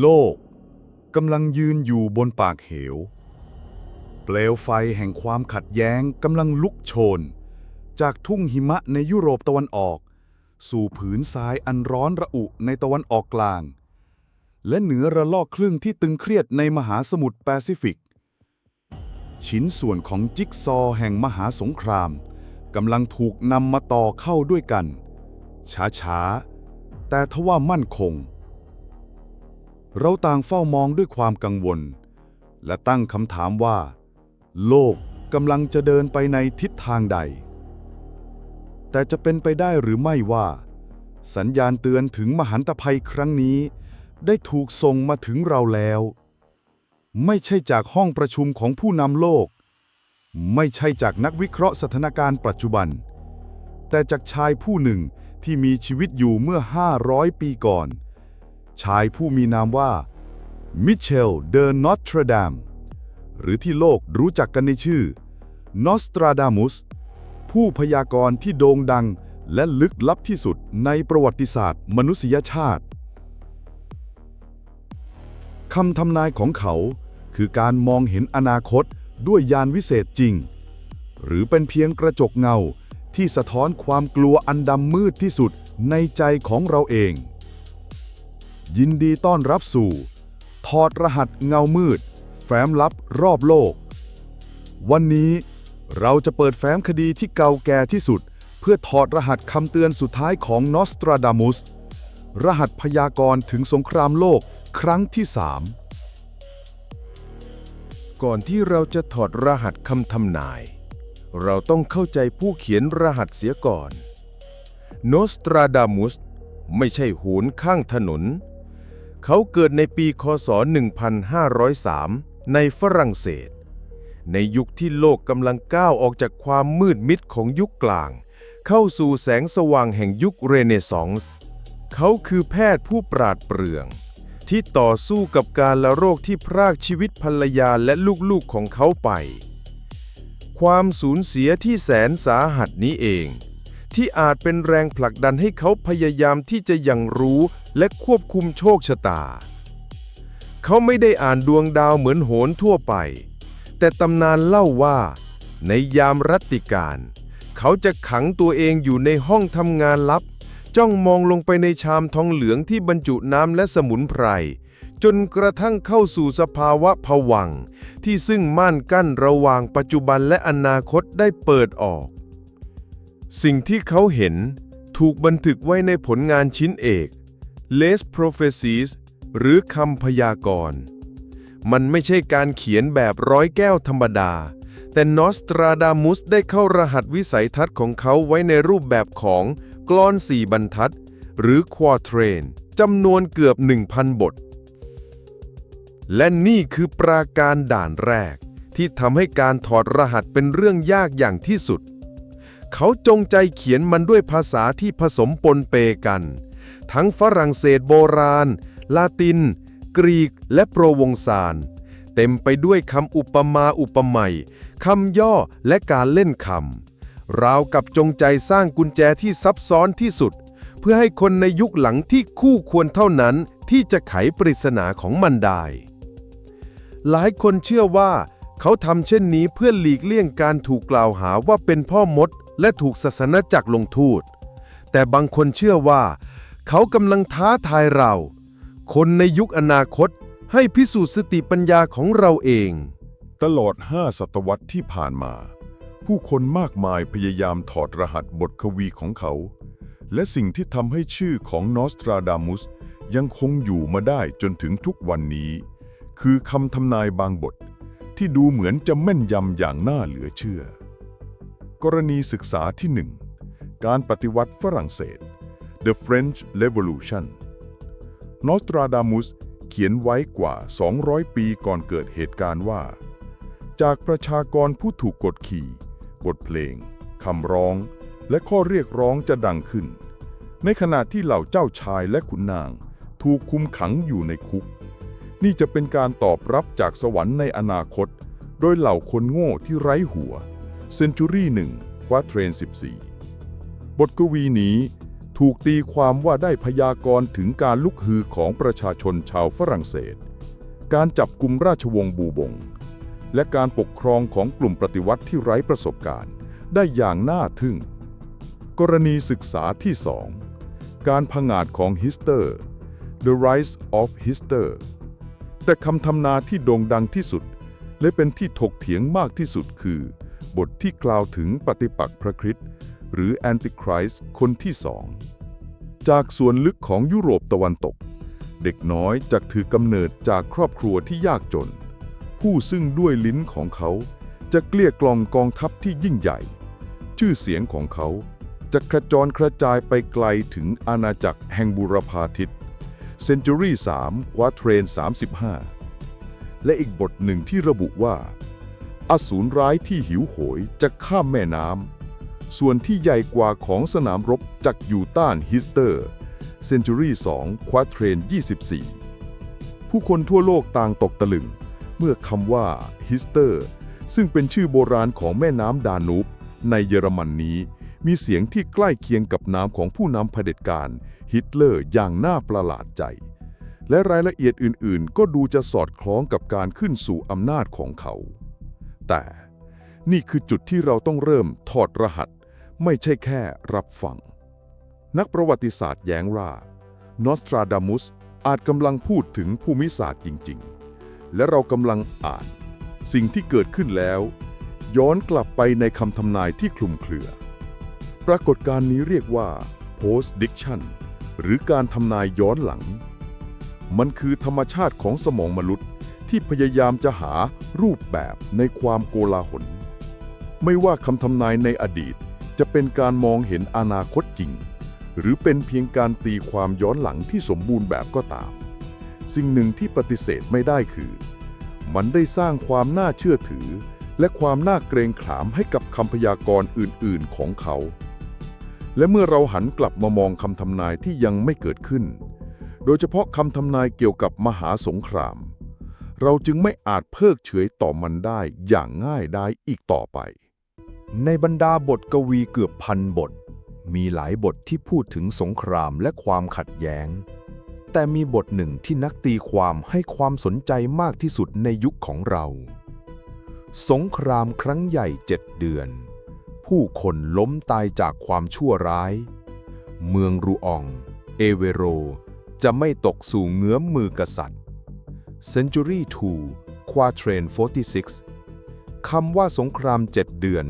โลกกำลังยืนอยู่บนปากเหว เปลวไฟแห่งความขัดแย้งกำลังลุกโชน จากทุ่งหิมะในยุโรปตะวันออก สู่ผืนทรายอันร้อนระอุในตะวันออกกลาง และเหนือระลอกคลื่นที่ตึงเครียดในมหาสมุทรแปซิฟิก ชิ้นส่วนของจิ๊กซอว์แห่งมหาสงครามกำลังถูกนำมาต่อเข้าด้วยกัน ช้าๆ แต่ทว่ามั่นคง เราต่างเฝ้ามองด้วยความกังวล และตั้งคำถามว่า โลกกำลังจะเดินไปในทิศทางใด แต่จะเป็นไปได้หรือไม่ว่า สัญญาณเตือนถึงมหันตภัยครั้งนี้ ได้ถูกส่งมาถึงเราแล้ว ไม่ใช่จากห้องประชุมของผู้นำโลก ไม่ใช่จากนักวิเคราะห์สถานการณ์ปัจจุบัน แต่จากชายผู้หนึ่งที่มีชีวิตอยู่เมื่อ 500 ปีก่อน ชายผู้มีนามว่า มิเชลเดอนอตรดาม หรือที่โลกรู้จักกันในชื่อนอสตราดามุส ผู้พยากรณ์ที่โด่งดังและลึกลับที่สุดในประวัติศาสตร์มนุษยชาติ คำทำนายของเขาคือการมองเห็นอนาคตด้วยยานวิเศษจริง หรือเป็นเพียงกระจกเงาที่สะท้อนความกลัวอันดำมืดที่สุดในใจของเราเอง ยินดีต้อนรับสู่ ถอดรหัสเงามืด แฟ้มลับรอบโลก วันนี้เราจะเปิดแฟ้มคดีที่เก่าแก่ที่สุด เพื่อถอดรหัสคำเตือนสุดท้ายของนอสตราดามุส รหัสพยากรณ์ถึงสงครามโลกครั้งที่สามก่อนที่เราจะถอดรหัสคำทำนาย เราต้องเข้าใจผู้เขียนรหัสเสียก่อน โนสตราดามุสไม่ใช่โหนข้างถนน เขาเกิดในปีคศ 1503 ในฝรั่งเศส ในยุคที่โลกกำลังก้าวออกจากความมืดมิดของยุคกลาง เข้าสู่แสงสว่างแห่งยุคเรเนซองส์ เขาคือแพทย์ผู้ปราดเปรื่อง ที่ต่อสู้กับการละโรคที่พรากชีวิตภรรยาและลูกๆของเขาไป ความสูญเสียที่แสนสาหัสนี้เอง ที่อาจเป็นแรงผลักดันให้เขาพยายามที่จะยังรู้และควบคุมโชคชะตา เขาไม่ได้อ่านดวงดาวเหมือนโหนทั่วไป แต่ตำนานเล่าว่า ในยามรัตติการ เขาจะขังตัวเองอยู่ในห้องทำงานลับ จ้องมองลงไปในชามทองเหลืองที่บรรจุน้ำและสมุนไพร จนกระทั่งเข้าสู่สภาวะผวังที่ซึ่งม่านกั้นระหว่างปัจจุบันและอนาคตได้เปิดออก สิ่งที่เขาเห็นถูกบันทึกไว้ในผลงานชิ้นเอก Les Prophecies หรือคำพยากรณ์ มันไม่ใช่การเขียนแบบร้อยแก้วธรรมดา แต่นอสตราดามุสได้เข้ารหัสวิสัยทัศน์ของเขาไว้ในรูปแบบของกลอนสี่บรรทัด หรือควอเทรนจำนวนเกือบ 1,000 บท และนี่คือปราการด่านแรก ที่ทำให้การถอดรหัสเป็นเรื่องยากอย่างที่สุด เขาจงใจเขียนมันด้วยภาษาที่ผสมปนเปกัน ทั้งฝรั่งเศสโบราณ ลาติน กรีกและโปรวงซานเต็มไปด้วยคำอุปมาอุปไมยคำย่อและการเล่นคำราวกับจงใจสร้างกุญแจที่ซับซ้อนที่สุด เพื่อให้คนในยุคหลังที่คู่ควรเท่านั้นที่จะไขปริศนาของมันได้ หลายคนเชื่อว่า เขาทำเช่นนี้เพื่อหลีกเลี่ยงการถูกกล่าวหาว่าเป็นพ่อมด และถูกศาสนาจักรลงโทษแต่บางคนเชื่อว่า เขากำลังท้าทายเรา คนในยุคอนาคตให้พิสูจน์สติปัญญาของเราเอง ตลอดห้าศตวรรษที่ผ่านมา ผู้คนมากมายพยายามถอดรหัสบทกวีของเขา และสิ่งที่ทำให้ชื่อของนอสตราดามุสยังคงอยู่มาได้จนถึงทุกวันนี้ คือคำทำนายบางบทที่ดูเหมือนจะแม่นยำอย่างน่าเหลือเชื่อ กรณีศึกษาที่หนึ่งการปฏิวัติฝรั่งเศส The French Revolution นอสตราดามุสเขียนไว้กว่า 200 ปีก่อนเกิดเหตุการณ์ว่า จากประชากรผู้ถูกกดขี่ บทเพลง คำร้อง และข้อเรียกร้องจะดังขึ้น ในขณะที่เหล่าเจ้าชายและขุนนาง ถูกคุมขังอยู่ในคุก นี่จะเป็นการตอบรับจากสวรรค์ในอนาคต โดยเหล่าคนโง่ที่ไร้หัว เซนจูรี่หนึ่งควาเทรน 14 บทกวีนี้ถูกตีความว่าได้พยากรณ์ถึงการลุกฮือของประชาชนชาวฝรั่งเศส การจับกลุ่มราชวงศ์บูบง และการปกครองของกลุ่มปฏิวัติที่ไร้ประสบการณ์ ได้อย่างน่าทึ่ง กรณีศึกษาที่2การผงอาดของฮิสเตอร์ The Rise of Hister แต่คำทำนาที่โด่งดังที่สุด และเป็นที่ถกเถียงมากที่สุดคือ บทที่กล่าวถึงปฏิปักษ์พระคริสต์หรือแอนติคริสต์คนที่สอง จากส่วนลึกของยุโรปตะวันตก เด็กน้อยจากถือกำเนิดจากครอบครัวที่ยากจน ผู้ซึ่งด้วยลิ้นของเขา จะเกลี้ยกล่อมกองทัพที่ยิ่งใหญ่ ชื่อเสียงของเขาจะกระจรกระจายไปไกลถึงอาณาจักรแห่งบุรพาทิต Century 3 Quatrain 35 และอีกบทหนึ่งที่ระบุว่า อสูรร้ายที่หิวโหยจะข้ามแม่น้ำ ส่วนที่ใหญ่กว่าของสนามรบจักอยู่ต้านฮิสเตอร์ Century 2 Quatrain 24 ผู้คนทั่วโลกต่างตกตะลึง เมื่อคำว่าฮิสเตอร์ซึ่งเป็นชื่อโบราณของแม่น้ำดานูบในเยอรมันนี้ มีเสียงที่ใกล้เคียงกับนามของผู้นำเผด็จการฮิตเลอร์อย่างน่าประหลาดใจ และรายละเอียดอื่นๆ ก็ดูจะสอดคล้องกับการขึ้นสู่อำนาจของเขา แต่นี่คือจุดที่เราต้องเริ่มถอดรหัส ไม่ใช่แค่รับฟัง นักประวัติศาสตร์แย้งว่านอสตราดามุสอาจกำลังพูดถึงภูมิศาสตร์จริง ๆ และเรากำลังอ่าน สิ่งที่เกิดขึ้นแล้ว ย้อนกลับไปในคำทำนายที่คลุมเครือ ปรากฏการณ์นี้เรียกว่า post diction หรือการทำนายย้อนหลัง มันคือธรรมชาติของสมองมนุษย์ ที่พยายามจะหารูปแบบในความโกลาหล ไม่ว่าคำทำนายในอดีตจะเป็นการมองเห็นอนาคตจริง หรือเป็นเพียงการตีความย้อนหลังที่สมบูรณ์แบบก็ตาม สิ่งหนึ่งที่ปฏิเสธไม่ได้คือ มันได้สร้างความน่าเชื่อถือ และความน่าเกรงขามให้กับคำพยากรณ์อื่น ๆ ของเขา และเมื่อเราหันกลับมามองคำทำนายที่ยังไม่เกิดขึ้น โดยเฉพาะคำทำนายเกี่ยวกับมหาสงคราม เราจึงไม่อาจเพิกเฉยต่อมันได้อย่างง่ายได้อีกต่อไป ในบรรดาบทกวีเกือบพันบท มีหลายบทที่พูดถึงสงครามและความขัดแย้ง แต่มีบทหนึ่งที่นักตีความให้ความสนใจมากที่สุดในยุคของเรา สงครามครั้งใหญ่เจ็ดเดือน ผู้คนล้มตายจากความชั่วร้าย เมืองรูออง เอเวโร จะไม่ตกสู่เงื้อมมือกษัตริย์ Century 2 Quatrain 46 คำว่าสงครามเจ็ดเดือน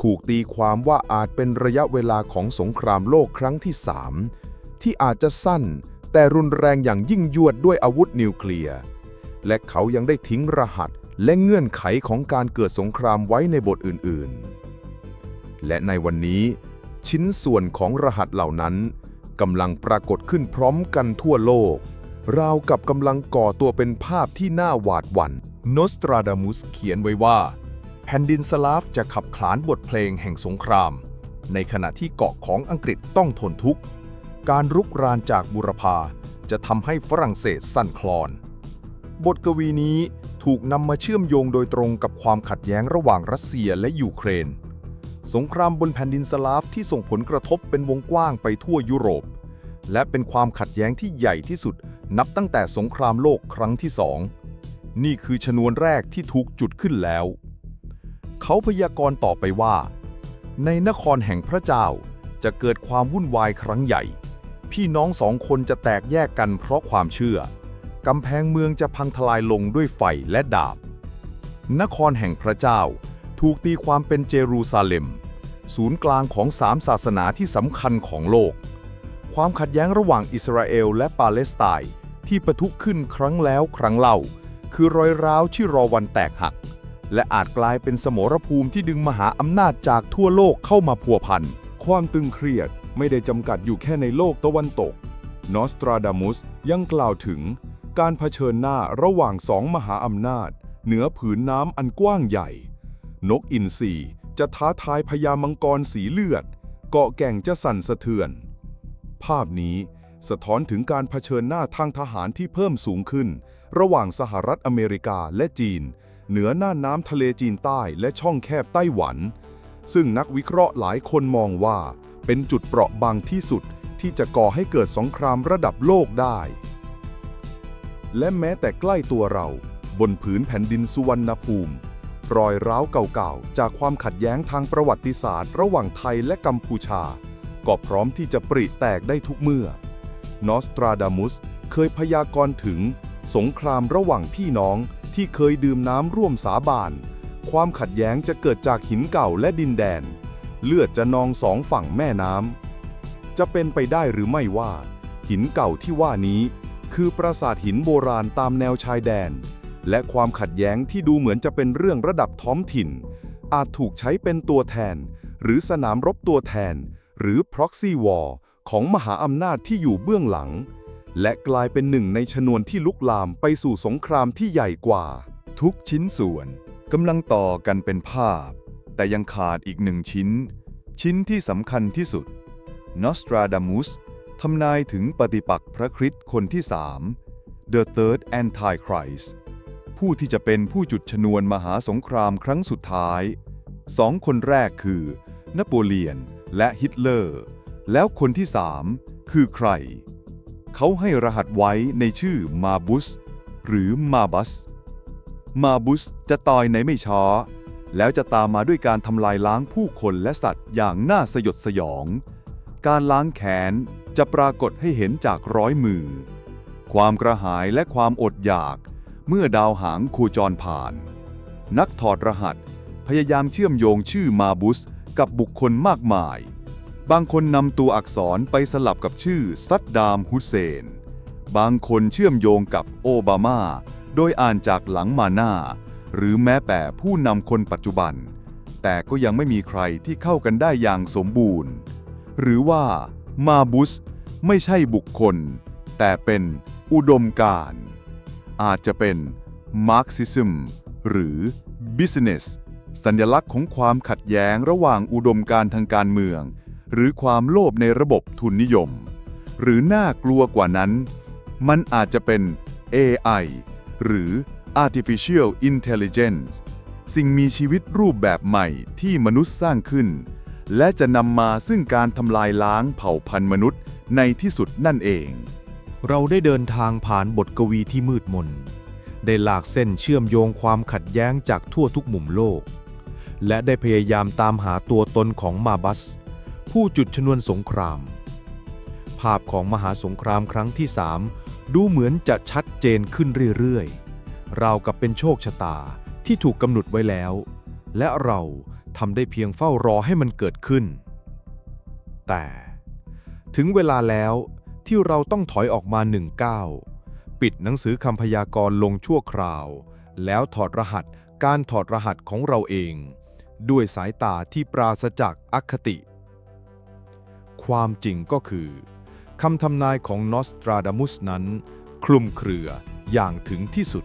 ถูกตีความว่าอาจเป็นระยะเวลาของสงครามโลกครั้งที่สามที่อาจจะสั้น แต่รุนแรงอย่างยิ่งยวดด้วยอาวุธนิวเคลียร์ และเขายังได้ทิ้งรหัสและเงื่อนไขของการเกิดสงครามไว้ในบทอื่นๆ และในวันนี้ ชิ้นส่วนของรหัสเหล่านั้นกำลังปรากฏขึ้นพร้อมกันทั่วโลก ราวกับกำลังก่อตัวเป็นภาพที่น่าหวาดหวัน่นโนสตราดามุสเขียนไว้ว่า แผ่นดินสลาฟจะขับขานบทเพลงแห่งสงคราม ในขณะที่เกาะของอังกฤษต้องทนทุกข์ การรุกรานจากบุรพาจะทำให้ฝรั่งเศสสั่นคลอน บทกวีนี้ถูกนำมาเชื่อมโยงโดยตรงกับความขัดแย้งระหว่างรัสเซียและยูเครน สงครามบนแผ่นดินสลาฟที่ส่งผลกระทบเป็นวงกว้างไปทั่วยุโรป และเป็นความขัดแย้งที่ใหญ่ที่สุด นับตั้งแต่สงครามโลกครั้งที่สองนี่คือชนวนแรกที่ถูกจุดขึ้นแล้ว เขาพยากรณ์ต่อไปว่า ในนครแห่งพระเจ้าจะเกิดความวุ่นวายครั้งใหญ่ พี่น้องสองคนจะแตกแยกกันเพราะความเชื่อกำแพงเมืองจะพังทลายลงด้วยไฟและดาบ นครแห่งพระเจ้าถูกตีความเป็นเจรูซาเล็ม ศูนย์กลางของสามศาสนาที่สำคัญของโลก ความขัดแย้งระหว่างอิสราเอลและปาเลสไตน์ที่ปะทุขึ้นครั้งแล้วครั้งเล่า คือรอยร้าวที่รอวันแตกหัก และอาจกลายเป็นสมรภูมิที่ดึงมหาอำนาจจากทั่วโลกเข้ามาพัวพัน ความตึงเครียดไม่ได้จำกัดอยู่แค่ในโลกตะวันตก นอสตราดามุสยังกล่าวถึง การเผชิญหน้าระหว่างสองมหาอำนาจ เหนือผืนน้ำอันกว้างใหญ่ นกอินทรีจะท้าทายพญามังกรสีเลือด เกาะแก่งจะสั่นสะเทือน ภาพนี้ สะท้อนถึงการเผชิญหน้าทางทหารที่เพิ่มสูงขึ้น ระหว่างสหรัฐอเมริกาและจีน เหนือหน่าน้ำทะเลจีนใต้และช่องแคบไต้หวัน ซึ่งนักวิเคราะห์หลายคนมองว่า เป็นจุดเปราะบางที่สุดที่จะก่อให้เกิดสงครามระดับโลกได้ และแม้แต่ใกล้ตัวเรา บนผืนแผ่นดินสุวรรณภูมิรอยร้าวเก่าๆ จากความขัดแย้งทางประวัติศาสตร์ ระหว่างไทยและกัมพูชา ก็พร้อมที่จะปริแตกได้ทุกเมื่อนอสตราดามุสเคยพยากรณ์ถึง สงครามระหว่างพี่น้องที่เคยดื่มน้ำร่วมสาบาน ความขัดแย้งจะเกิดจากหินเก่าและดินแดน เลือดจะนองสองฝั่งแม่น้ำจะเป็นไปได้หรือไม่ว่า หินเก่าที่ว่านี้ คือปราสาทหินโบราณตามแนวชายแดน และความขัดแย้งที่ดูเหมือนจะเป็นเรื่องระดับท้องถิ่น อาจถูกใช้เป็นตัวแทน หรือสนามรบตัวแทน หรือ proxy war ของมหาอำนาจที่อยู่เบื้องหลัง และกลายเป็นหนึ่งในชนวนที่ลุกลามไปสู่สงครามที่ใหญ่กว่า ทุกชิ้นส่วนกำลังต่อกันเป็นภาพ แต่ยังขาดอีกหนึ่งชิ้น ชิ้นที่สำคัญที่สุดนอสตราดามุสทำนายถึงปฏิปักษ์พระคริสต์คนที่สาม The Third Antichrist ผู้ที่จะเป็นผู้จุดชนวนมหาสงครามครั้งสุดท้าย สองคนแรกคือ นโปเลียน และฮิตเลอร์ แล้วคนที่สามคือใคร เขาให้รหัสไว้ในชื่อมาบุสหรือมาบัส มาบุสจะตายในไม่ช้า แล้วจะตามมาด้วยการทำลายล้างผู้คนและสัตว์อย่างน่าสยดสยอง การล้างแขนจะปรากฏให้เห็นจากร้อยมือ ความกระหายและความอดอยาก เมื่อดาวหางโคจรผ่าน นักถอดรหัสพยายามเชื่อมโยงชื่อมาบุส กับบุคคลมากมาย บางคนนำตัวอักษรไปสลับกับชื่อซัดดามฮุเซน บางคนเชื่อมโยงกับโอบามา โดยอ่านจากหลังมาหน้า หรือแม้แต่ผู้นำคนปัจจุบัน แต่ก็ยังไม่มีใครที่เข้ากันได้อย่างสมบูรณ์ หรือว่ามาบุสไม่ใช่บุคคล แต่เป็นอุดมการ อาจจะเป็นมาร์กซิซึมหรือ business สัญลักษณ์ของความขัดแย้งระหว่างอุดมการทางการเมือง หรือความโลภในระบบทุนนิยม หรือน่ากลัวกว่านั้น มันอาจจะเป็น AI หรือ Artificial Intelligence สิ่งมีชีวิตรูปแบบใหม่ที่มนุษย์สร้างขึ้น และจะนำมาซึ่งการทำลายล้างเผ่าพันธุ์มนุษย์ในที่สุดนั่นเอง เราได้เดินทางผ่านบทกวีที่มืดมน ได้ลากเส้นเชื่อมโยงความขัดแย้งจากทั่วทุกมุมโลก และได้พยายามตามหาตัวตนของมาบัส ผู้จุดชนวนสงคราม ภาพของมหาสงครามครั้งที่สามดูเหมือนจะชัดเจนขึ้นเรื่อยๆ ราวกับเป็นโชคชะตาที่ถูกกำหนดไว้แล้ว และเราทำได้เพียงเฝ้ารอให้มันเกิดขึ้น แต่ถึงเวลาแล้วที่เราต้องถอยออกมาหนึ่งก้าวปิดหนังสือคำพยากรณ์ลงชั่วคราว แล้วถอดรหัสการถอดรหัสของเราเอง ด้วยสายตาที่ปราศจากอคติ ความจริงก็คือคำทำนายของนอสตราดามุสนั้น คลุมเครืออย่างถึงที่สุด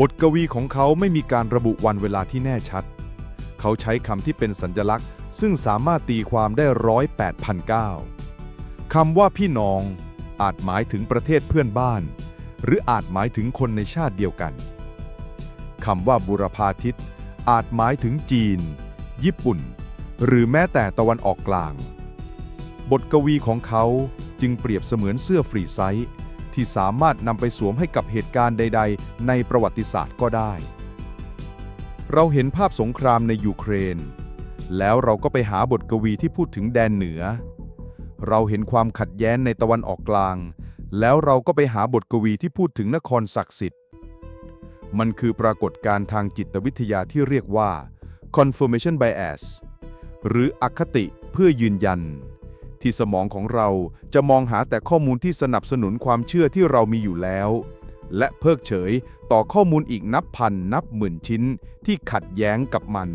บทกวีของเขาไม่มีการระบุวันเวลาที่แน่ชัด เขาใช้คำที่เป็นสัญลักษณ์ ซึ่งสามารถตีความได้ร้อยแปดพันเก้าคำว่าพี่น้องอาจหมายถึงประเทศเพื่อนบ้าน หรืออาจหมายถึงคนในชาติเดียวกันคำว่าบุรพาทิต อาจหมายถึงจีน ญี่ปุ่น หรือแม้แต่ตะวันออกกลาง บทกวีของเขาจึงเปรียบเสมือนเสื้อฟรีไซส์ที่สามารถนำไปสวมให้กับเหตุการณ์ใด ๆ ในประวัติศาสตร์ก็ได้ เราเห็นภาพสงครามในยูเครน แล้วเราก็ไปหาบทกวีที่พูดถึงแดนเหนือ เราเห็นความขัดแย้งในตะวันออกกลาง แล้วเราก็ไปหาบทกวีที่พูดถึงนครศักดิ์สิทธิ์ มันคือปรากฏการณ์ทางจิตวิทยาที่เรียกว่า confirmation bias หรืออคติเพื่อยืนยัน ที่สมองของเราจะมองหาแต่ข้อมูลที่สนับสนุนความเชื่อที่เรามีอยู่แล้ว และเพิกเฉยต่อข้อมูลอีกนับพันนับหมื่นชิ้นที่ขัดแย้งกับมัน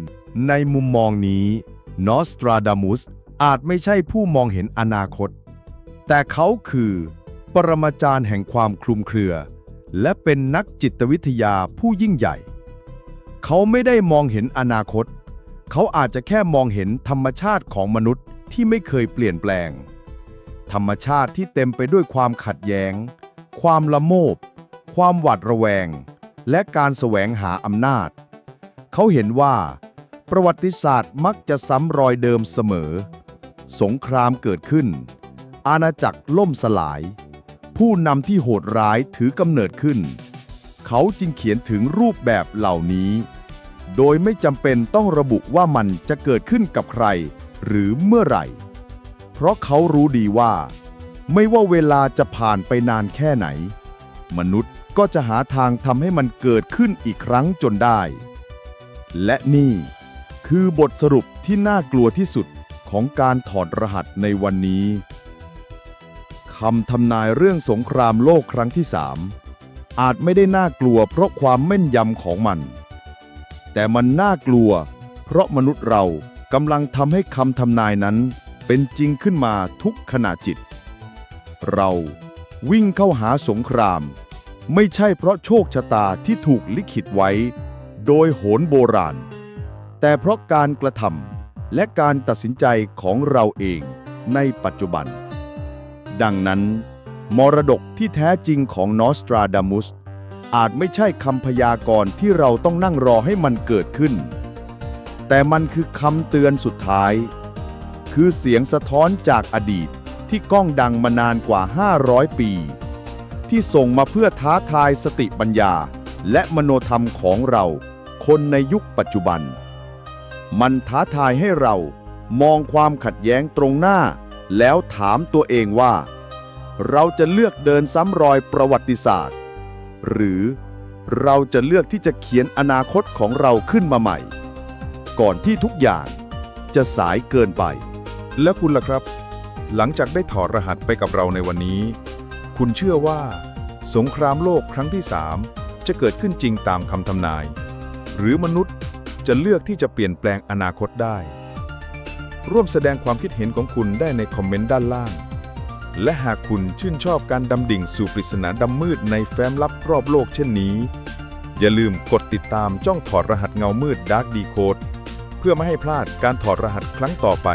ในมุมมองนี้นอสตราดามุสอาจไม่ใช่ผู้มองเห็นอนาคต แต่เขาคือ ปรมาจารย์แห่งความคลุมเครือ และเป็นนักจิตวิทยาผู้ยิ่งใหญ่ เขาไม่ได้มองเห็นอนาคต เขาอาจจะแค่มองเห็นธรรมชาติของมนุษย์ที่ไม่เคยเปลี่ยนแปลง ธรรมชาติที่เต็มไปด้วยความขัดแย้ง ความละโมบ ความหวาดระแวง และการแสวงหาอำนาจ เขาเห็นว่า ประวัติศาสตร์มักจะซ้ำรอยเดิมเสมอ สงครามเกิดขึ้น อาณาจักรล่มสลาย ผู้นำที่โหดร้ายถือกำเนิดขึ้น เขาจึงเขียนถึงรูปแบบเหล่านี้ โดยไม่จำเป็นต้องระบุว่ามันจะเกิดขึ้นกับใคร หรือเมื่อไหร่ เพราะเขารู้ดีว่า ไม่ว่าเวลาจะผ่านไปนานแค่ไหน มนุษย์ก็จะหาทางทำให้มันเกิดขึ้นอีกครั้งจนได้ และนี่คือบทสรุปที่น่ากลัวที่สุดของการถอดรหัสในวันนี้ คำทำนายเรื่องสงครามโลกครั้งที่สามอาจไม่ได้น่ากลัวเพราะความแม่นยำของมัน แต่มันน่ากลัว เพราะมนุษย์เรากำลังทำให้คำทำนายนั้นเป็นจริงขึ้นมาทุกขณะจิต เราวิ่งเข้าหาสงคราม ไม่ใช่เพราะโชคชะตาที่ถูกลิขิตไว้ โดยโหนโบราณ แต่เพราะการกระทำและการตัดสินใจของเราเองในปัจจุบัน ดังนั้น มรดกที่แท้จริงของนอสตราดามุสอาจไม่ใช่คำพยากรณ์ที่เราต้องนั่งรอให้มันเกิดขึ้น แต่มันคือคำเตือนสุดท้าย คือเสียงสะท้อนจากอดีตที่ก้องดังมานานกว่า 500 ปี ที่ส่งมาเพื่อท้าทายสติปัญญา และมโนธรรมของเรา คนในยุคปัจจุบัน มันท้าทายให้เรามองความขัดแย้งตรงหน้า แล้วถามตัวเองว่า เราจะเลือกเดินซ้ำรอยประวัติศาสตร์ หรือเราจะเลือกที่จะเขียนอนาคตของเราขึ้นมาใหม่ ก่อนที่ทุกอย่างจะสายเกินไป และคุณล่ะครับ หลังจากได้ถอดรหัสไปกับเราในวันนี้ คุณเชื่อว่า สงครามโลกครั้งที่3จะเกิดขึ้นจริงตามคำทำนาย หรือมนุษย์จะเลือกที่จะเปลี่ยนแปลงอนาคตได้ ร่วมแสดงความคิดเห็นของคุณได้ในคอมเมนต์ด้านล่าง และหากคุณชื่นชอบการดำดิ่งสู่ปริศนาดำมืดในแฟ้มลับรอบโลกเช่นนี้ อย่าลืมกดติดตามจ้องถอดรหัสเงามืด Dark Decode เพื่อไม่ให้พลาดการถอดรหัสครั้งต่อไป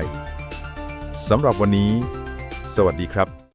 สำหรับวันนี้ สวัสดีครับ